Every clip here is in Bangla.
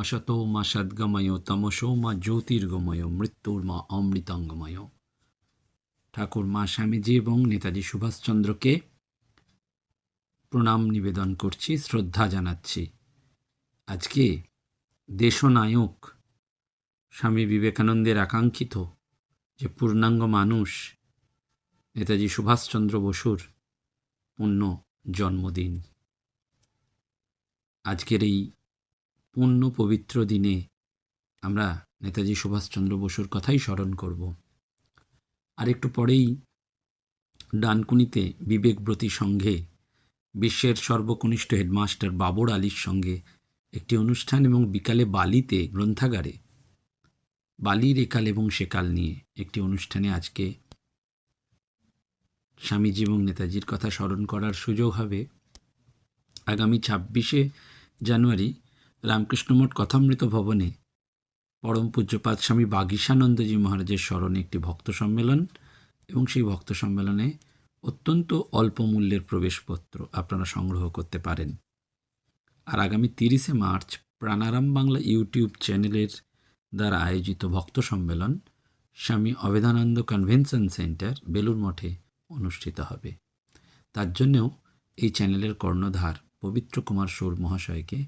অসত মা সদ্গময় তমসো মা জ্যোতির্গময় মৃত্যুর মা অমৃতাঙ্গময় ঠাকুর মা স্বামীজি এবং নেতাজি সুভাষচন্দ্রকে প্রণাম নিবেদন করছি, শ্রদ্ধা জানাচ্ছি। আজকে দেশনায়ক স্বামী বিবেকানন্দের আকাঙ্ক্ষিত যে পূর্ণাঙ্গ মানুষ নেতাজি সুভাষচন্দ্র বসুর পূর্ণ জন্মদিন। আজকের এই পূর্ণ পবিত্র দিনে আমরা নেতাজি সুভাষচন্দ্র বসুর কথাই স্মরণ করব। আর একটু পরেই ডানকুনিতে বিবেকব্রতী সংঘে বিশ্বের সর্বকনিষ্ঠ হেডমাস্টার বাবর আলীর সঙ্গে একটি অনুষ্ঠান এবং বিকালে বালিতে গ্রন্থাগারে বালির একাল এবং সেকাল নিয়ে একটি অনুষ্ঠানে আজকে স্বামীজি এবং নেতাজির কথা স্মরণ করার সুযোগ হবে। আগামী ছাব্বিশে জানুয়ারি রামকৃষ্ণ মঠ কথামৃত ভবনে পরম পূজ্যপাদ স্বামী বাগীশানন্দজি মহারাজের স্মরণে একটি ভক্ত সম্মেলন এবং সেই ভক্ত সম্মেলনে অত্যন্ত অল্প মূল্যের প্রবেশপত্র আপনারা সংগ্রহ করতে পারেন। আর আগামী তিরিশে মার্চ প্রাণারাম বাংলা ইউটিউব চ্যানেলের দ্বারা আয়োজিত ভক্ত সম্মেলন স্বামী অবেদানন্দ কনভেনশন সেন্টার বেলুর মঠে অনুষ্ঠিত হবে। তার জন্যেও এই চ্যানেলের কর্ণধার পবিত্র কুমার সৌর মহাশয়কে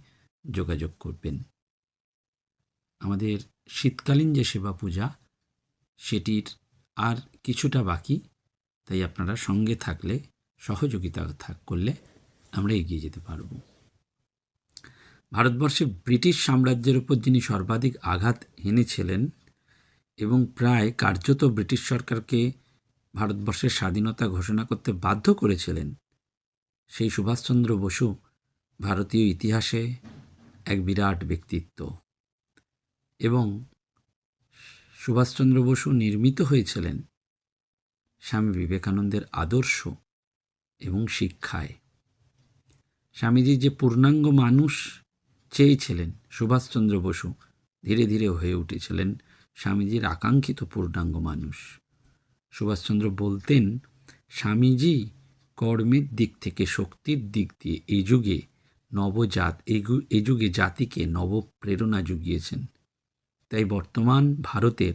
যোগাযোগ করবেন। আমাদের শীতকালীন যে সেবা পূজা, সেটির আর কিছুটা বাকি, তাই আপনারা সঙ্গে থাকলে, সহযোগিতা থাক করলে আমরা এগিয়ে যেতে পারব। ভারতবর্ষে ব্রিটিশ সাম্রাজ্যের উপর যিনি সর্বাধিক আঘাত হেনেছিলেন এবং প্রায় কার্যত ব্রিটিশ সরকারকে ভারতবর্ষের স্বাধীনতা ঘোষণা করতে বাধ্য করেছিলেন, সেই সুভাষচন্দ্র বসু ভারতীয় ইতিহাসে এক বিরাট ব্যক্তিত্ব এবং সুভাষচন্দ্র বসু নির্মিত হয়েছিলেন স্বামী বিবেকানন্দের আদর্শ এবং শিক্ষায়। স্বামীজি যে পূর্ণাঙ্গ মানুষ চেয়েছিলেন সুভাষচন্দ্র বসু, ধীরে ধীরে হয়ে উঠেছিলেন স্বামীজির আকাঙ্ক্ষিত পূর্ণাঙ্গ মানুষ। সুভাষচন্দ্র বলতেন, স্বামীজি কর্মের দিক থেকে শক্তির দিক দিয়ে এই যুগে নবজাত এ যুগে জাতিকে নবপ্রেরণা জুগিয়েছেন তাই বর্তমান ভারতের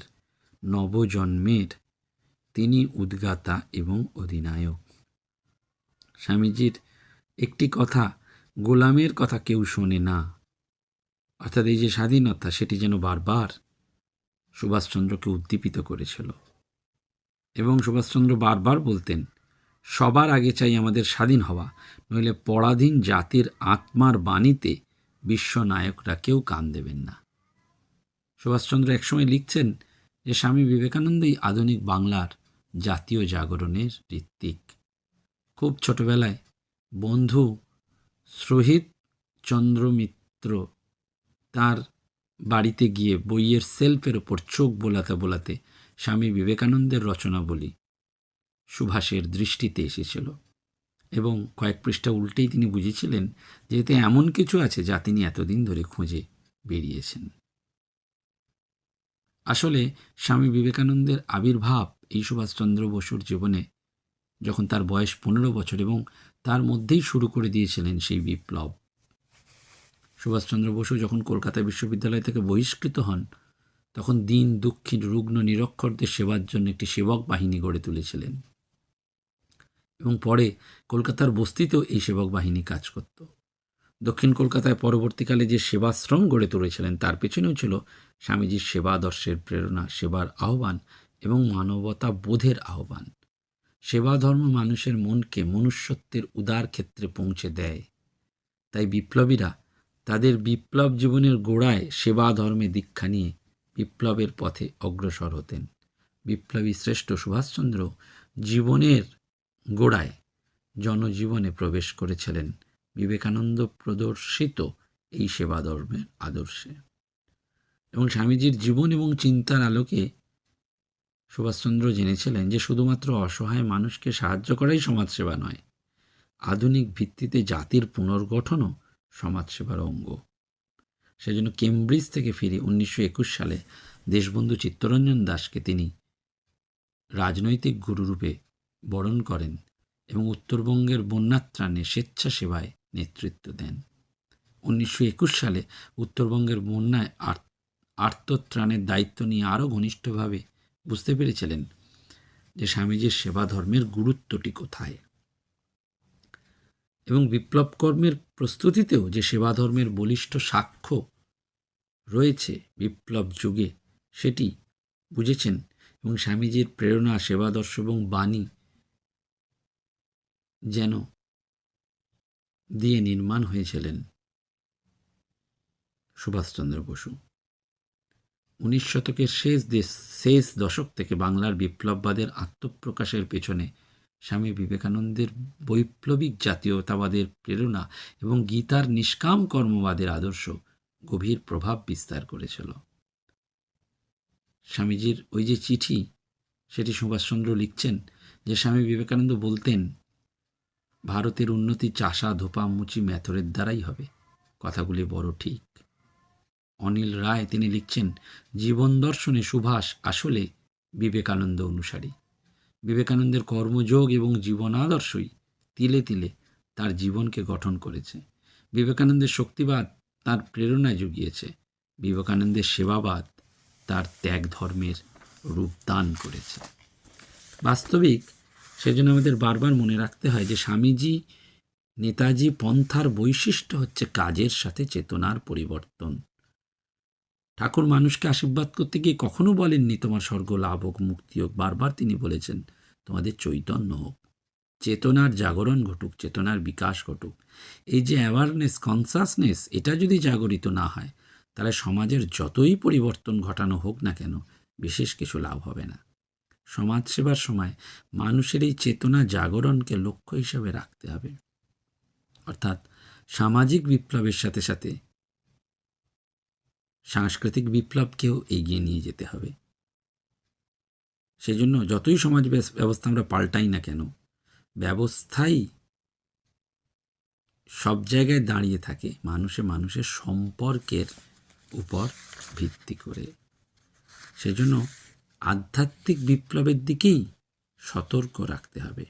নবজন্মের তিনি উদ্গাতা এবং অধিনায়ক। স্বামীজির একটি কথা, গোলামের কথা কেউ শোনে না। অর্থাৎ এই যে স্বাধীনতা, সেটি যেন বারবার সুভাষচন্দ্রকে উদ্দীপিত করেছিল। এবং সুভাষচন্দ্র বারবার বলতেন, সবার আগে চাই আমাদের স্বাধীন হওয়া, নইলে পরাধীন জাতির আত্মার বাণীতে বিশ্বনায়করা কেউ কান দেবেন না। সুভাষচন্দ্র একসময় লিখছেন যে স্বামী বিবেকানন্দই আধুনিক বাংলার জাতীয় জাগরণের ঋত্বিক। খুব ছোটবেলায় বন্ধু শ্রোহিত চন্দ্রমিত্র তার বাড়িতে গিয়ে বইয়ের সেলফের ওপর চোখ বোলাতে বোলাতে স্বামী বিবেকানন্দের রচনাবলী সুভাষের দৃষ্টিতে এসেছিল এবং কয়েক পৃষ্ঠা উল্টেই তিনি বুঝেছিলেন যে এতে এমন কিছু আছে যা তিনি এতদিন ধরে খুঁজে বেরিয়েছেন। আসলে স্বামী বিবেকানন্দের আবির্ভাব এই সুভাষচন্দ্র বসুর জীবনে যখন তার বয়স পনেরো বছর এবং তার মধ্যেই শুরু করে দিয়েছিলেন সেই বিপ্লব। সুভাষচন্দ্র বসু যখন কলকাতা বিশ্ববিদ্যালয় থেকে বহিষ্কৃত হন, তখন দিন দুঃখী রুগ্ন, নিরক্ষরদের সেবার জন্য একটি সেবক বাহিনী গড়ে তুলেছিলেন। এবং পরে কলকাতার বস্তিতেও এই সেবক বাহিনী কাজ করত। দক্ষিণ কলকাতায় পরবর্তীকালে যে সেবাশ্রম গড়ে তুলেছিলেন, তার পেছনেও ছিল স্বামীজির সেবাদর্শের প্রেরণা, সেবার আহ্বান এবং মানবতা বোধের আহ্বান। সেবা ধর্ম মানুষের মনকে মনুষ্যত্বের উদার ক্ষেত্রে পৌঁছে দেয়। তাই বিপ্লবীরা তাদের বিপ্লব জীবনের গোড়ায় সেবা ধর্মে দীক্ষা নিয়ে বিপ্লবের পথে অগ্রসর হতেন। বিপ্লবী শ্রেষ্ঠ সুভাষচন্দ্র জীবনের গোড়ায় জনজীবনে প্রবেশ করেছিলেন। বিবেকানন্দ প্রদর্শিত এই সেবা ধর্মের আদর্শে। এবং স্বামীজির জীবন এবং চিন্তার আলোকে সুভাষচন্দ্র জেনেছিলেন যে শুধুমাত্র অসহায় মানুষকে সাহায্য করাই সমাজসেবা নয়, আধুনিক ভিত্তিতে জাতির পুনর্গঠনও সমাজসেবার অঙ্গ। সেজন্য কেমব্রিজ থেকে ফিরে উনিশশো একুশ সালে দেশবন্ধু চিত্তরঞ্জন দাসকে তিনি রাজনৈতিক গুরুরূপে বরণ করেন এবং উত্তরবঙ্গের বন্যাত্রাণে স্বেচ্ছাসেবায় নেতৃত্ব দেন। উনিশশো একুশ সালে উত্তরবঙ্গের বন্যায় আর্ত- আর্তত্রাণের দায়িত্ব নিয়ে আরও ঘনিষ্ঠভাবে বুঝতে পেরেছিলেন যে স্বামীজির সেবা ধর্মের গুরুত্বটি কোথায়। এবং বিপ্লব কর্মের প্রস্তুতিতেও যে সেবা ধর্মের বলিষ্ঠ সাক্ষ্য রয়েছে বিপ্লব যুগে, সেটি বুঝেছেন এবং স্বামীজির প্রেরণা, সেবাদর্শ এবং বাণী যেন দিয়ে নির্মাণ হয়েছিলেন সুভাষচন্দ্র বসু। উনিশ শতকের শেষ দেশ শেষ দশক থেকে বাংলার বিপ্লববাদের আত্মপ্রকাশের পেছনে স্বামী বিবেকানন্দের বৈপ্লবিক জাতীয়তাবাদের প্রেরণা এবং গীতার নিষ্কাম কর্মবাদের আদর্শ গভীর প্রভাব বিস্তার করেছিল। স্বামীজির ওই যে চিঠি, সেটি সুভাষচন্দ্র লিখছেন, যে স্বামী বিবেকানন্দ বলতেন ভারতের উন্নতি চাষা ধোপা মুচি মেথরের দ্বারাই হবে। কথাগুলি বড় ঠিক। অনিল রায় তিনি লিখছেন, জীবন দর্শনে সুভাষ আসলে বিবেকানন্দ অনুসারী। বিবেকানন্দের কর্মযোগ এবং জীবন আদর্শই তিলে তিলে তার জীবনকে গঠন করেছে। বিবেকানন্দের শক্তিবাদ তার প্রেরণায় জুগিয়েছে। বিবেকানন্দের সেবাবাদ তার ত্যাগ ধর্মের রূপদান করেছে। বাস্তবিক সেজন্য আমাদের বারবার মনে রাখতে হয় যে স্বামীজি, নেতাজি, পন্থার বৈশিষ্ট্য হচ্ছে কাজের সাথে চেতনার পরিবর্তন। ঠাকুর মানুষকে আশীর্বাদ করতে গিয়ে কখনো বলেননি, তোমার স্বর্গ লাভ হোক, মুক্তি হোক। বারবার তিনি বলেছেন, তোমাদের চৈতন্য হোক। চেতনার জাগরণ ঘটুক, চেতনার বিকাশ ঘটুক। এই যে অ্যাওয়ারনেস কনসাসনেস এটা যদি জাগরিত না হয়, তাহলে সমাজের যতই পরিবর্তন ঘটানো হোক না কেন, বিশেষ কিছু লাভ হবে না। সমাজসেবার সময় মানুষের এই চেতনা জাগরণকে লক্ষ্য হিসাবে রাখতে হবে। অর্থাৎ সামাজিক বিপ্লবের সাথে সাথে সাংস্কৃতিক বিপ্লবকেও এগিয়ে নিয়ে যেতে হবে। সেজন্য যতই সমাজ ব্যবস্থা আমরা পাল্টাই না কেন, ব্যবস্থাই সব জায়গায় দাঁড়িয়ে থাকে মানুষে মানুষের সম্পর্কের উপর ভিত্তি করে। সেজন্য আধ্যাত্মিক বিপ্লবের দিকেই সতর্ক রাখতে হবে।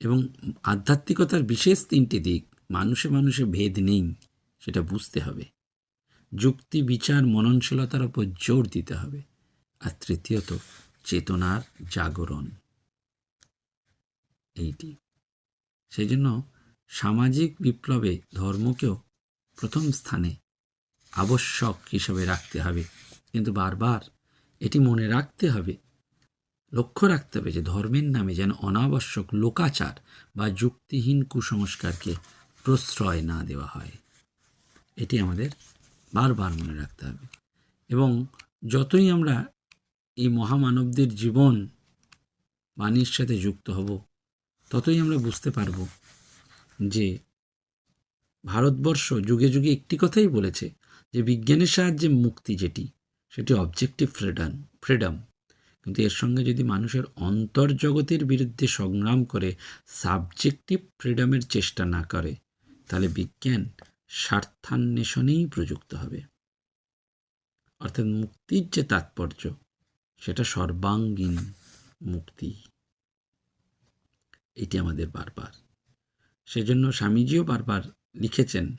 এবং আধ্যাত্মিকতার বিশেষ তিনটি দিক, মানুষে মানুষে ভেদ নেই, সেটা বুঝতে হবে। যুক্তি, বিচার, মননশীলতার উপর জোর দিতে হবে। আর তৃতীয়ত, চেতনার জাগরণ। এইটি। সেই জন্য সামাজিক বিপ্লবে ধর্মকেও প্রথম স্থানে আবশ্যক হিসেবে রাখতে হবে। কিন্তু বারবার এটি মনে রাখতে হবে, লক্ষ্য রাখতে হবে যে ধর্মের নামে যেন অনাবশ্যক লোকাচার বা যুক্তিহীন কুসংস্কারকে প্রশ্রয় না দেওয়া হয়। এটি আমাদের বারবার মনে রাখতে হবে। এবং যতই আমরা এই মহামানবদের জীবন বাণীর সাথে যুক্ত হব, ততই আমরা বুঝতে পারব যে ভারতবর্ষ যুগে যুগে একটি কথাই বলেছে যে বিজ্ঞানের সাহায্যে মুক্তি যেটি সেটি অবজেক্টিভ ফ্রিডম ফ্রিডম কিন্তু এর সঙ্গে যদি মানুষের অন্তর্জগতের বিরুদ্ধে সংগ্রাম করে সাবজেক্টিভ ফ্রিডমের চেষ্টা না করে, তাহলে বিজ্ঞান স্বার্থান্বেষণেই প্রযুক্ত হবে। অর্থাৎ মুক্তির যে তাৎপর্য, সেটা সর্বাঙ্গীন মুক্তি। এটি আমাদের বারবার। সেজন্য স্বামীজিও বারবার লিখেছেন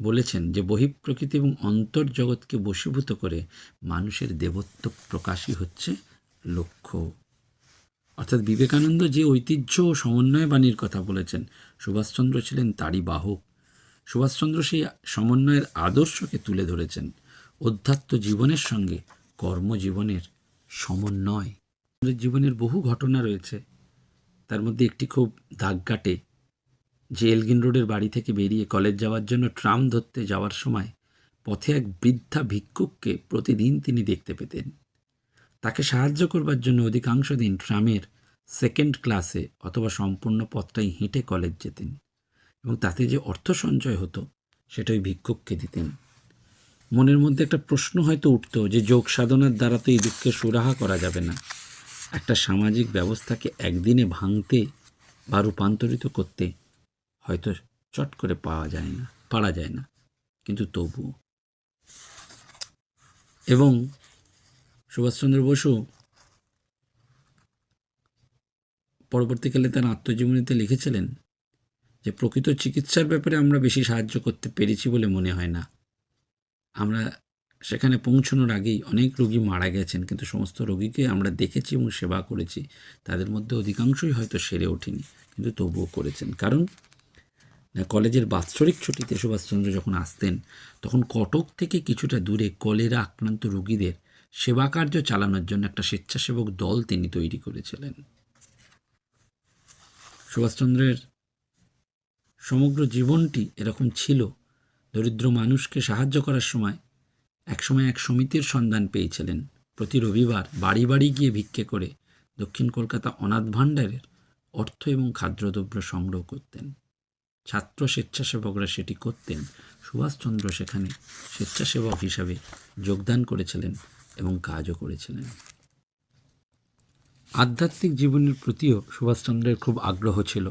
বলেছেন যে বহিঃপ্রকৃতি এবং অন্তর্জগৎকে বশীভূত করে মানুষের দেবত্ব প্রকাশই হচ্ছে লক্ষ্য। অর্থাৎ বিবেকানন্দ যে ঐতিহ্য ও সমন্বয় বাণীর কথা বলেছেন, সুভাষচন্দ্র ছিলেন তারই বাহক। সুভাষচন্দ্র সেই সমন্বয়ের আদর্শকে তুলে ধরেছেন, অধ্যাত্ম জীবনের সঙ্গে কর্মজীবনের সমন্বয়। জীবনের বহু ঘটনা রয়েছে, তার মধ্যে একটি খুব দাগ কাটে যে এলগিন রোডের বাড়ি থেকে বেরিয়ে কলেজ যাওয়ার জন্য ট্রাম ধরতে যাওয়ার সময় পথে এক বৃদ্ধা ভিক্ষুককে প্রতিদিন তিনি দেখতে পেতেন। তাকে সাহায্য করবার জন্য অধিকাংশ দিন ট্রামের সেকেন্ড ক্লাসে অথবা সম্পূর্ণ পথটাই হেঁটে কলেজ যেতেন এবং তাতে যে অর্থ সঞ্চয় হতো সেটা ওই ভিক্ষুককে দিতেন। মনের মধ্যে একটা প্রশ্ন হয়তো উঠতো যে যোগ সাধনার দ্বারা তো এই দুঃখের সুরাহা করা যাবে না। একটা সামাজিক ব্যবস্থাকে একদিনে ভাঙতে বা রূপান্তরিত করতে হয়তো চট করে পাওয়া যায় না, পারা যায় না, কিন্তু তবুও। এবং সুভাষচন্দ্র বসু পরবর্তীকালে তার আত্মজীবনীতে লিখেছিলেন যে, প্রকৃত চিকিৎসার ব্যাপারে আমরা বেশি সাহায্য করতে পেরেছি বলে মনে হয় না। আমরা সেখানে পৌঁছানোর আগেই অনেক রোগী মারা গেছেন, কিন্তু সমস্ত রোগীকে আমরা দেখেছি এবং সেবা করেছি। তাদের মধ্যে অধিকাংশই হয়তো সেরে ওঠেনি, কিন্তু তবুও করেছেন। কারণ কলেজের বাৎসরিক ছুটিতে সুভাষচন্দ্র যখন আসতেন, তখন কটক থেকে কিছুটা দূরে কলেরা আক্রান্ত রোগীদের সেবা কার্য চালানোর জন্য একটা স্বেচ্ছাসেবক দল তিনি তৈরি করেছিলেন। সুভাষচন্দ্রের সমগ্র জীবনটি এরকম ছিল, দরিদ্র মানুষকে সাহায্য করার সময় একসময় এক সমিতির সন্ধান পেয়েছিলেন। প্রতি রবিবার বাড়ি বাড়ি গিয়ে ভিক্ষে করে দক্ষিণ কলকাতা অনাথ ভাণ্ডারের অর্থ এবং খাদ্যদ্রব্য সংগ্রহ করতেন। ছাত্র স্বেচ্ছাসেবকরা সেটি করতেন। সুভাষচন্দ্র সেখানে স্বেচ্ছাসেবক হিসাবে যোগদান করেছিলেন এবং কাজও করেছিলেন। আধ্যাত্মিক জীবনের প্রতিও সুভাষচন্দ্রের খুব আগ্রহ ছিল।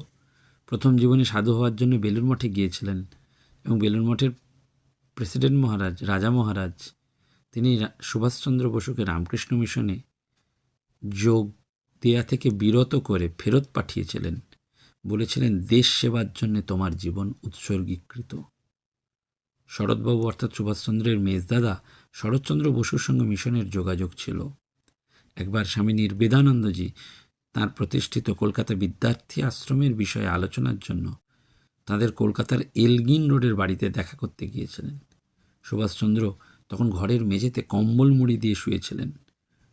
প্রথম জীবনে সাধু হওয়ার জন্য বেলুর মঠে গিয়েছিলেন এবং বেলুর মঠের প্রেসিডেন্ট মহারাজ, রাজা মহারাজ, তিনি সুভাষচন্দ্র বসুকে রামকৃষ্ণ মিশনে যোগ দেয়া থেকে বিরত করে ফেরত পাঠিয়েছিলেন। বলেছিলেন, দেশ সেবার জন্য তোমার জীবন উৎসর্গীকৃত। শরৎবাবু অর্থাৎ সুভাষচন্দ্রের মেজদাদা শরৎচন্দ্র বসুর সঙ্গে মিশনের যোগাযোগ ছিল। একবার স্বামী নির্বেদানন্দজি তার প্রতিষ্ঠিত কলকাতা বিদ্যার্থী আশ্রমের বিষয়ে আলোচনার জন্য তাদের কলকাতার এলগিন রোডের বাড়িতে দেখা করতে গিয়েছিলেন। সুভাষচন্দ্র তখন ঘরের মেঝেতে কম্বল মুড়ি দিয়ে শুয়েছিলেন।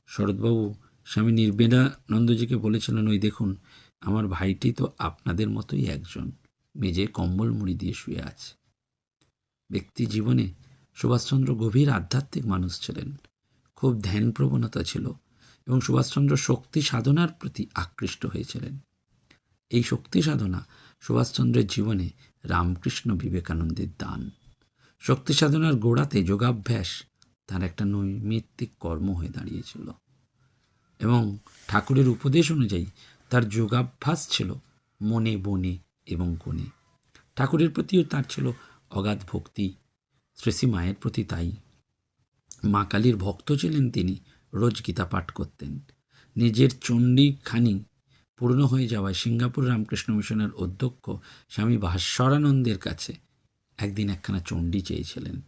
শরৎবাবু স্বামী নির্বেদানন্দজিকে বলেছিলেন, ওই দেখুন আমার ভাইটি তো আপনাদের মতোই একজন। মেঝে কম্বল মুড়ি দিয়ে শুয়ে আছে। ব্যক্তি জীবনে সুভাষচন্দ্র গভীর আধ্যাত্মিক মানুষ ছিলেন। খুব ধ্যান প্রবণতা ছিল এবং সুভাষচন্দ্র শক্তি সাধনার প্রতি আকৃষ্ট হয়েছিলেন। এই শক্তি সাধনা সুভাষচন্দ্রের জীবনে রামকৃষ্ণ বিবেকানন্দের দান। শক্তি সাধনার গোড়াতে যোগাভ্যাস তার একটা নৈমিত্তিক কর্ম হয়ে দাঁড়িয়েছিল। এবং ঠাকুরের উপদেশ অনুযায়ী তার যোগাভ্যাস ছিল মনে, বনে এবং কোণে। ঠাকুরের প্রতিও তার ছিল অগাধ ভক্তি। শ্রেষী মায়ের প্রতি তাই। মা কালীর ভক্ত ছিলেন তিনি, রোজ গীতা পাঠ করতেন। নিজের চণ্ডী খানি পূর্ণ হয়ে যাওয়ায় সিঙ্গাপুর রামকৃষ্ণ মিশনের অধ্যক্ষ স্বামী ভাস্বরানন্দের কাছে একদিন একখানা চণ্ডী চেয়েছিলেন।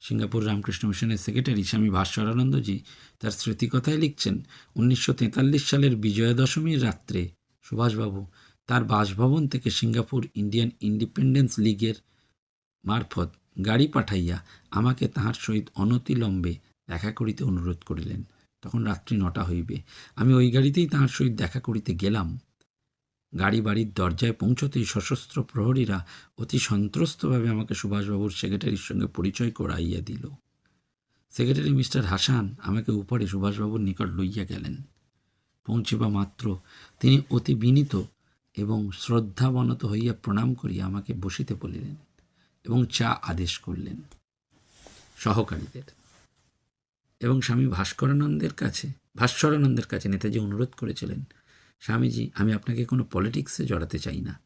সিঙ্গাপুর রামকৃষ্ণ মিশনের সেক্রেটারি স্বামী ভাস্বরানন্দজি তার স্মৃতিকথায় লিখছেন, উনিশশো তেতাল্লিশ সালের বিজয়া দশমীর রাত্রে সুভাষবাবু তার বাসভবন থেকে সিঙ্গাপুর ইন্ডিয়ান ইন্ডিপেন্ডেন্স লীগের মারফত গাড়ি পাঠাইয়া আমাকে তাহার সহিত অনতিলম্বে দেখা করিতে অনুরোধ করিলেন। তখন রাত্রি নটা হইবে। আমি ওই গাড়িতেই তাহার সহিত দেখা করিতে গেলাম। গাড়ি বাড়ির দরজায় পৌঁছতেই সশস্ত্র প্রহরীরা অতি সন্ত্রস্তভাবে আমাকে সুভাষবাবুর সেক্রেটারির সঙ্গে পরিচয় করাইয়া দিল। সেক্রেটারি মিস্টার হাসান আমাকে উপরে সুভাষবাবুর নিকট লইয়া গেলেন। পৌঁছিবা মাত্র তিনি অতি বিনীত এবং শ্রদ্ধাবনত হইয়া প্রণাম করিয়া আমাকে বসিতে বলিলেন এবং চা আদেশ করলেন সহকারীদের। এবং স্বামী ভাস্করানন্দের কাছে ভাস্করানন্দের কাছে নেতাজি অনুরোধ করেছিলেন স্বামীজি, আমি আপনাকে কোনো পলিটিক্সে জড়াতে চাই না।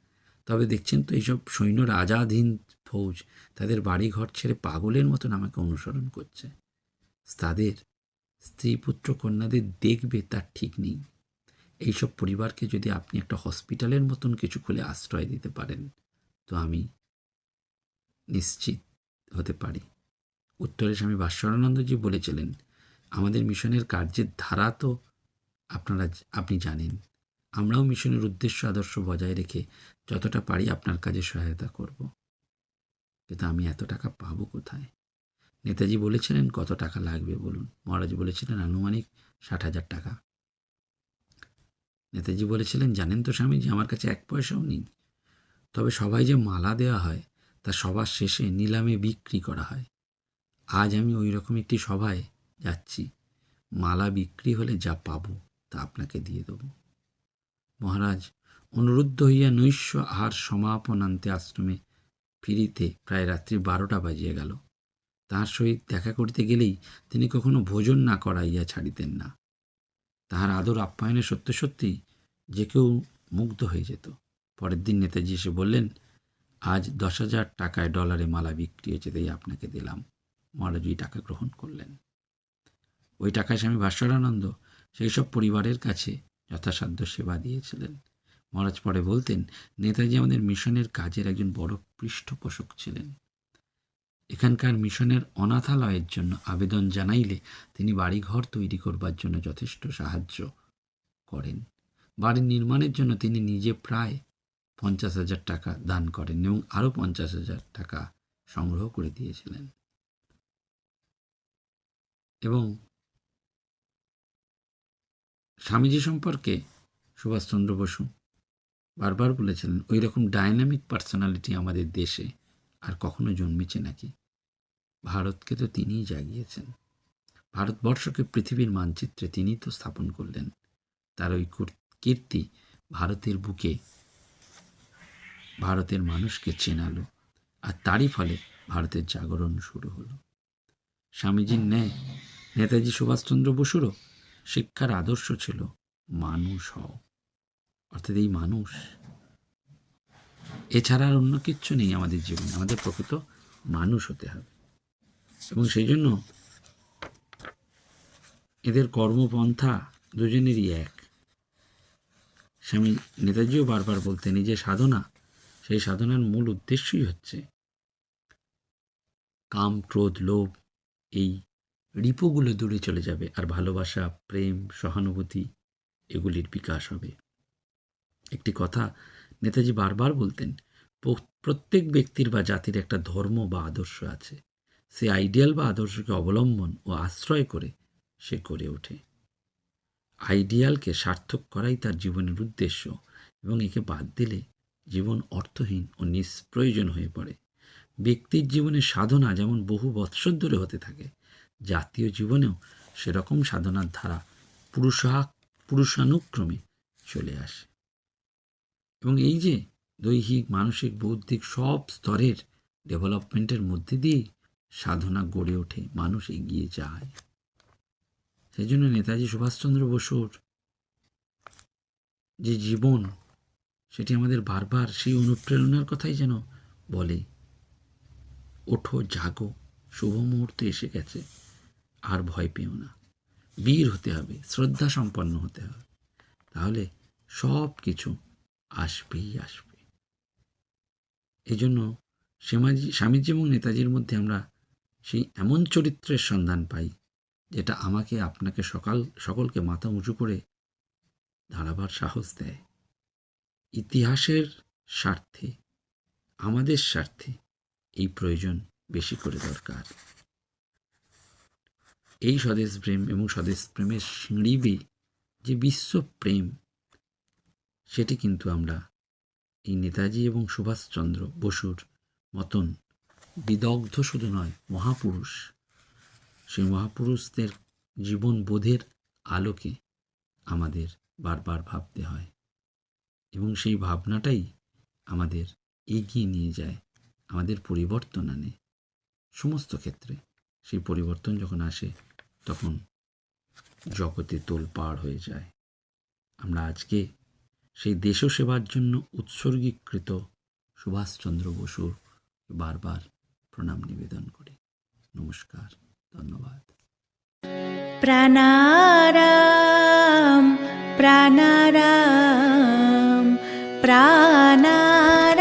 তবে দেখছেন তো এইসব সৈন্যরা আজাদহীন ফৌজ, তাদের বাড়ি ঘর ছেড়ে পাগলের মতন আমাকে অনুসরণ করছে। তাদের স্ত্রী পুত্র কন্যাদের দেখবে তার ঠিক নেই। এইসব পরিবারকে যদি আপনি একটা হসপিটালের মতন কিছু খুলে আশ্রয় দিতে পারেন, তো আমি নিশ্চিত হতে পারি। উত্তরে স্বামী ভাস্বরানন্দজি বলেছিলেন, আমাদের মিশনের কার্যের ধারা তো আপনারা, আপনি জানেন। আমরাও মিশনের উদ্দেশ্য আদর্শ বজায় রেখে যতটা পারি আপনার কাজে সহায়তা করব। কিন্তু আমি এত টাকা পাবো কোথায়? নেতাজি বলেছিলেন, কত টাকা লাগবে বলুন? মহারাজ বলেছিলেন, আনুমানিক ষাট হাজার টাকা। নেতাজি বলেছিলেন, জানেন তো স্বামীজি, আমার কাছে এক পয়সাও নেই। তবে সবাই যে মালা দেওয়া হয়, তা সবার শেষে নিলামে বিক্রি করা হয়। আজ আমি ওই রকম একটি সভায় যাচ্ছি। মালা বিক্রি হলে যা পাবো, তা আপনাকে দিয়ে দেব। মহারাজ, অনুরুদ্ধ হইয়া নৈশ্য আহার সমাপনান্তে আশ্রমে ফিরিতে প্রায় রাত্রি বারোটা বাজিয়া গেল। তাহার সহিত দেখা করিতে গেলেই তিনি কখনো ভোজন না করাইয়া ছাড়িতেন না। তাহার আদর আপ্যায়নে সত্য সত্যি যে কেউ মুগ্ধ হয়ে যেত। পরের দিন নেতাজি এসে বললেন, আজ দশ হাজার টাকায় ডলারে মালা বিক্রি হয়েছে, তাই আপনাকে দিলাম। মহারাজ ওই টাকা গ্রহণ করলেন। ওই টাকায় স্বামী ভাস্করানন্দ, সেই সব পরিবারের কাছে যথাসাধ্য সেবা দিয়েছিলেন। মহারাজ পরে বলতেন, নেতাজি আমাদের মিশনের কাজের একজন বড় পৃষ্ঠপোষক ছিলেন। এখানকার মিশনের অনাথালয়ের জন্য আবেদন জানাইলে তিনি বাড়িঘর তৈরি করবার জন্য যথেষ্ট সাহায্য করেন। বাড়ির নির্মাণের জন্য তিনি নিজে প্রায় পঞ্চাশ হাজার টাকা দান করেন এবং আরও পঞ্চাশ হাজার টাকা সংগ্রহ করে দিয়েছিলেন। এবং স্বামীজি সম্পর্কে সুভাষচন্দ্র বসু বারবার বলেছিলেন, ওই রকম ডায়নামিক পার্সোনালিটি আমাদের দেশে আর কখনো জন্মেছে নাকি? ভারতকে তো তিনিই জাগিয়েছেন। ভারতবর্ষকে পৃথিবীর মানচিত্রে তিনিই তো স্থাপন করলেন। তার ওই কীর্তি ভারতের বুকে, ভারতের মানুষকে চেনালো আর তারই ফলে ভারতের জাগরণ শুরু হলো। স্বামীজির ন্যায় নেতাজি সুভাষচন্দ্র বসুরও শিক্ষার আদর্শ ছিল মানুষ হও। অর্থাৎ এই মানুষ। এছাড়া আর অন্য কিচ্ছু নেই আমাদের জীবনে। আমাদের প্রকৃত মানুষ হতে হবে। এবং সেই জন্য এদের কর্মপন্থা দুজনেরই এক। স্বামী নেতাজিও বারবার বলতেন যে সাধনা, সেই সাধনার মূল উদ্দেশ্যই হচ্ছে কাম, ক্রোধ, লোভ, এই রিপুগুলো দূরে চলে যাবে আর ভালোবাসা, প্রেম, সহানুভূতি এগুলির বিকাশ হবে। একটি কথা নেতাজি বারবার বলতেন প্রত্যেক ব্যক্তির বা জাতির একটা ধর্ম বা আদর্শ আছে। সে আইডিয়াল বা আদর্শকে অবলম্বন ও আশ্রয় করে সে গড়ে ওঠে। আইডিয়ালকে সার্থক করাই তার জীবনের উদ্দেশ্য এবং একে বাদ দিলে জীবন অর্থহীন ও নিষ্প্রয়োজন হয়ে পড়ে। ব্যক্তির জীবনে সাধনা যেমন বহু বৎসর ধরে হতে থাকে জাতীয় জীবনেও সেরকম সাধনার ধারা পুরুষা পুরুষানুক্রমে চলে আসে। এবং এই যে দৈহিক, মানসিক, বৌদ্ধিক সব স্তরের ডেভেলপমেন্টের মধ্যে দিয়ে সাধনা গড়ে ওঠে, মানুষ এগিয়ে যায়। সেই জন্য নেতাজি সুভাষচন্দ্র বসুর যে জীবন, সেটি আমাদের বারবার সেই অনুপ্রেরণার কথাই যেন বলে, ওঠো, জাগো, শুভ মুহূর্ত এসে গেছে। আর ভয় পেও না। বীর হতে হবে শ্রদ্ধা সম্পন্ন হতে হবে। তাহলে সব কিছু আসবেই আসবে। এই জন্য শ্যামাজি স্বামীজি এবং নেতাজির মধ্যে আমরা সেই এমন চরিত্রের সন্ধান পাই, যেটা আমাকে, আপনাকে সকাল, সকলকে মাথা উঁচু করে দাঁড়াবার সাহস দেয়। ইতিহাসের স্বার্থে, আমাদের স্বার্থে এই প্রয়োজন বেশি করে দরকার। এই স্বদেশ প্রেম এবং স্বদেশ প্রেমের সিঁড়ি বেয়ে যে বিশ্বপ্রেম সেটি কিন্তু আমরা এই নেতাজি এবং সুভাষচন্দ্র বসুর মতন বিদগ্ধ শুধু নয়, মহাপুরুষ, সেই মহাপুরুষদের জীবন বোধের আলোকে আমাদের বারবার ভাবতে হয় এবং সেই ভাবনাটাই আমাদের এগিয়ে নিয়ে যায়, আমাদের পরিবর্তন আনে সমস্ত ক্ষেত্রে। সেই পরিবর্তন যখন আসে তখন জগতে তোলপাড় হয়ে যায়। আমরা আজকে সেই দেশ সেবার জন্য উৎসর্গীকৃত সুভাষচন্দ্র বসুর বারবার প্রণাম নিবেদন করি। নমস্কার, ধন্যবাদ। প্রাণারাম প্রাণারাম প্রাণার